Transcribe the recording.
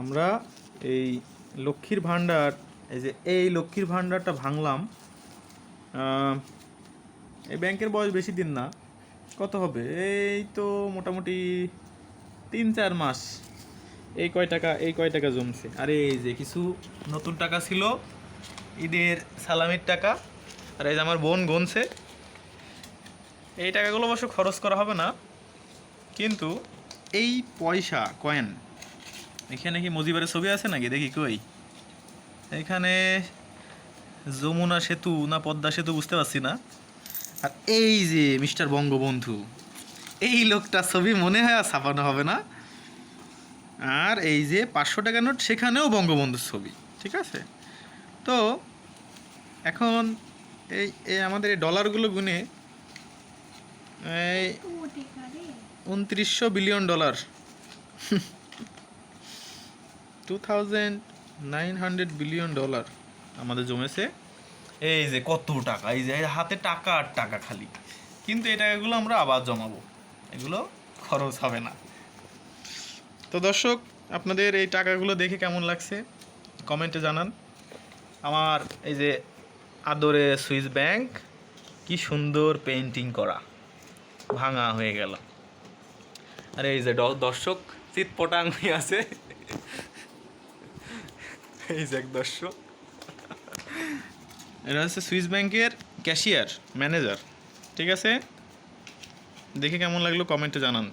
আমরা এই লক্ষ্মীর ভাণ্ডার, এই যে এই লক্ষ্মীর ভাণ্ডারটা ভাঙলাম এই ব্যাংকের বয়স বেশি দিন না, কত হবে? এই তো মোটামুটি তিন চার মাস। এই কয় টাকা, এই কয় টাকা জমছে। আরে এই যে কিছু নতুন টাকা ছিল, ঈদের সালামির টাকা, আর এই যে আমার বোন গনছে। এই টাকাগুলো অবশ্য খরচ করা হবে না, কিন্তু এই পয়সা, কয়েন এখানে কি মজিবারের ছবি আছে নাকি? দেখি কই। এখানে যমুনা সেতু না পদ্মা সেতু বুঝতে পারছি না। আর এই যে মিস্টার বঙ্গবন্ধু এই লোকটার ছবি মনে হয় আর ছাপানো হবে না। আর এই যে পাঁচশো টাকা নোট সেখানেও বঙ্গবন্ধুর ছবি ঠিক আছে? তো এখন এই এই আমাদের এই ডলারগুলো গুনে এই উনত্রিশশো billion dollar two thousand nine hundred billion dollar আমাদের জমেছে। এই যে কত টাকা, এই যে হাতে টাকা আর টাকা খালি। কিন্তু এই টাকাগুলো আমরা আবার জমাবো। এগুলো খরচ হবে না। তো দর্শক, আপনাদের এই টাকাগুলো দেখে কেমন লাগছে? কমেন্টে জানান। আমার এই যে আদরে সুইস ব্যাংক, কি সুন্দর পেন্টিং করা। ভাঙা হয়ে গেল। আর এই যে দর্শক চিত পটাং হয়ে আছে। এই যে দর্শক। এটা হচ্ছে সুইস ব্যাংকের ক্যাশিয়ার, ম্যানেজার। ঠিক আছে? দেখে কেমন লাগল কমেন্টে জানান।